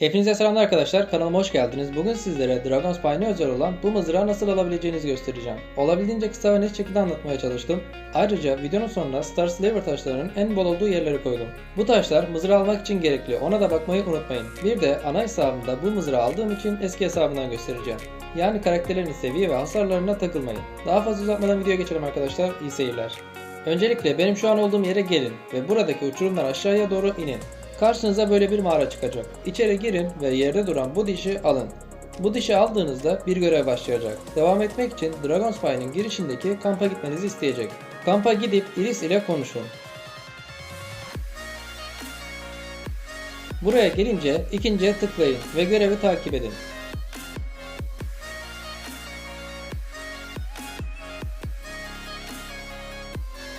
Hepinize selamlar arkadaşlar. Kanalıma hoş geldiniz. Bugün sizlere Dragon Spine'e özel olan bu mızrağı nasıl alabileceğinizi göstereceğim. Olabildiğince kısa ve net şekilde anlatmaya çalıştım. Ayrıca videonun sonuna Star Slaver taşlarının en bol olduğu yerleri koydum. Bu taşlar mızrağı almak için gerekli. Ona da bakmayı unutmayın. Bir de ana hesabımda bu mızrağı aldığım için eski hesabından göstereceğim. Yani karakterlerin seviye ve hasarlarına takılmayın. Daha fazla uzatmadan videoya geçelim arkadaşlar. İyi seyirler. Öncelikle benim şu an olduğum yere gelin ve buradaki uçurumdan aşağıya doğru inin. Karşınıza böyle bir mağara çıkacak. İçeri girin ve yerde duran bu dişi alın. Bu dişi aldığınızda bir görev başlayacak. Devam etmek için Dragon Spy'nin girişindeki kampa gitmenizi isteyecek. Kampa gidip Iris ile konuşun. Buraya gelince ikinciye tıklayın ve görevi takip edin.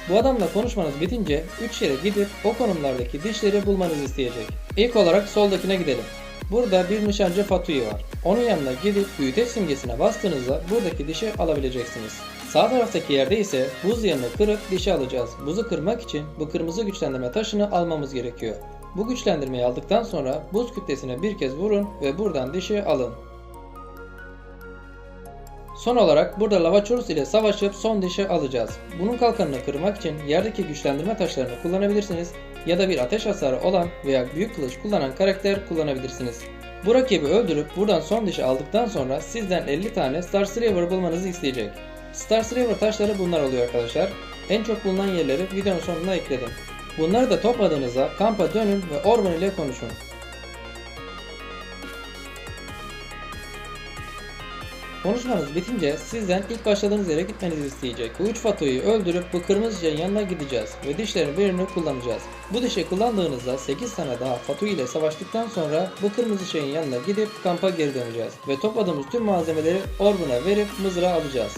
Bu adamla konuşmanız bitince 3 yere gidip o konumlardaki dişleri bulmanızı isteyecek. İlk olarak soldakine gidelim. Burada bir nişancı Fatui var. Onun yanına gidip büyüteç simgesine bastığınızda buradaki dişi alabileceksiniz. Sağ taraftaki yerde ise buz yanını kırıp dişi alacağız. Buzu kırmak için bu kırmızı güçlendirme taşını almamız gerekiyor. Bu güçlendirmeyi aldıktan sonra buz kütlesine bir kez vurun ve buradan dişi alın. Son olarak burada Lavachurus ile savaşıp son dişi alacağız. Bunun kalkanını kırmak için yerdeki güçlendirme taşlarını kullanabilirsiniz ya da bir ateş hasarı olan veya büyük kılıç kullanan karakter kullanabilirsiniz. Bu rakibi öldürüp buradan son dişi aldıktan sonra sizden 50 tane Star Slaver bulmanızı isteyecek. Star Slaver taşları bunlar oluyor arkadaşlar. En çok bulunan yerleri videonun sonuna ekledim. Bunları da topladığınızda kampa dönün ve Orban ile konuşun. Konuşmanız bitince sizden ilk başladığınız yere gitmenizi isteyecek. Bu üç fatoyu öldürüp bu kırmızı yanına gideceğiz ve dişlerin birini kullanacağız. Bu dişi kullandığınızda 8 tane daha fatu ile savaştıktan sonra bu kırmızı şeyin yanına gidip kampa geri döneceğiz. Ve topladığımız tüm malzemeleri Orbun'a verip mızrağı alacağız.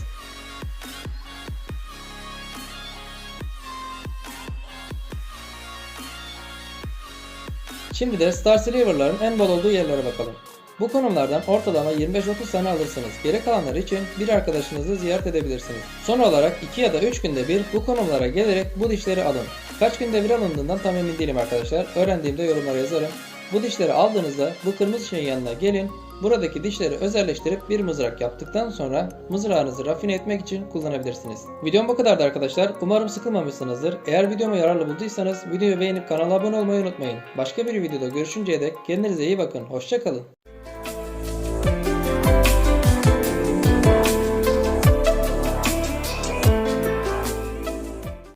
Şimdi de Star Silver'ların en bol olduğu yerlere bakalım. Bu konumlardan ortalama 25-30 tane alırsınız. Geri kalanlar için bir arkadaşınızı ziyaret edebilirsiniz. Son olarak 2 ya da 3 günde bir bu konumlara gelerek bu dişleri alın. Kaç günde bir alındığından tam emin değilim arkadaşlar. Öğrendiğimde yorumlara yazarım. Bu dişleri aldığınızda bu kırmızı şeyin yanına gelin. Buradaki dişleri özelleştirip bir mızrak yaptıktan sonra mızrağınızı rafine etmek için kullanabilirsiniz. Videom bu kadardı arkadaşlar. Umarım sıkılmamışsınızdır. Eğer videomu yararlı bulduysanız videoyu beğenip kanala abone olmayı unutmayın. Başka bir videoda görüşünceye dek kendinize iyi bakın. Hoşçakalın.